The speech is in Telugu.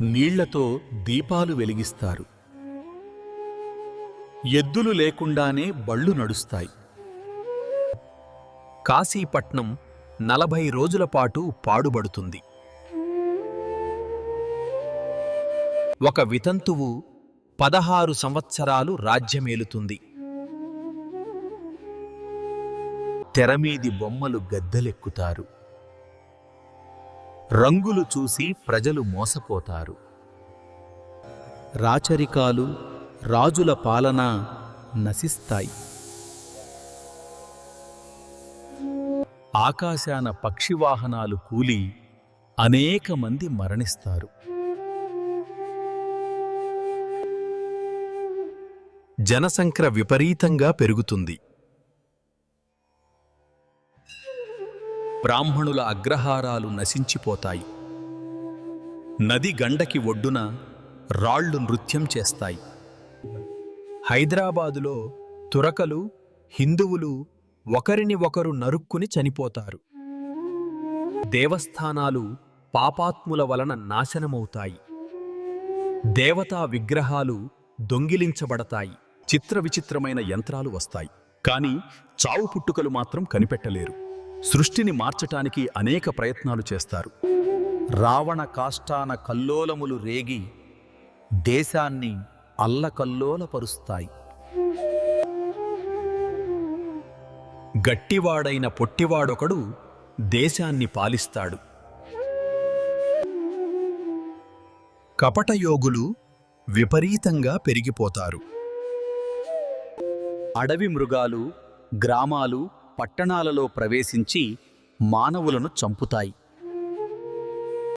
నీళ్ళతో దీపాలు వెలిగిస్తారు. ఎద్దులు లేకుండానే బళ్ళు నడుస్తాయి. కాశీపట్నం నలభై రోజుల పాటు పాడుబడుతుంది. ఒక వితంతువు పదహారు సంవత్సరాలు రాజ్యమేలుతుంది. తెరమీది బొమ్మలు గద్దెలెక్కుతారు. రంగులు చూసి ప్రజలు మోసపోతారు. రాచరికాలు రాజుల పాలన నశిస్తాయి. ఆకాశాన పక్షివాహనాలు కూలి అనేక మంది మరణిస్తారు. జనసంఖ్య విపరీతంగా పెరుగుతుంది. బ్రాహ్మణుల అగ్రహారాలు నశించిపోతాయి. నది గండకి ఒడ్డున రాళ్ళు నృత్యం చేస్తాయి. హైదరాబాదులో తురకలు హిందువులు ఒకరిని ఒకరు నరుక్కుని చనిపోతారు. దేవస్థానాలు పాపాత్ముల వలన నాశనమవుతాయి. దేవతా విగ్రహాలు దొంగిలించబడతాయి. చిత్ర విచిత్రమైన యంత్రాలు వస్తాయి. కానీ చావు పుట్టుకలు మాత్రం కనిపెట్టలేరు. సృష్టిని మార్చటానికి అనేక ప్రయత్నాలు చేస్తారు. రావణ కాష్టాన కల్లోలములు రేగి దేశాన్ని అల్లకల్లోలపరుస్తాయి. గట్టివాడైన పొట్టివాడొకడు దేశాన్ని పాలిస్తాడు. కపటయోగులు విపరీతంగా పెరిగిపోతారు. అడవి మృగాలు గ్రామాలు పట్టణాలలో ప్రవేశించి మానవులను చంపుతాయి.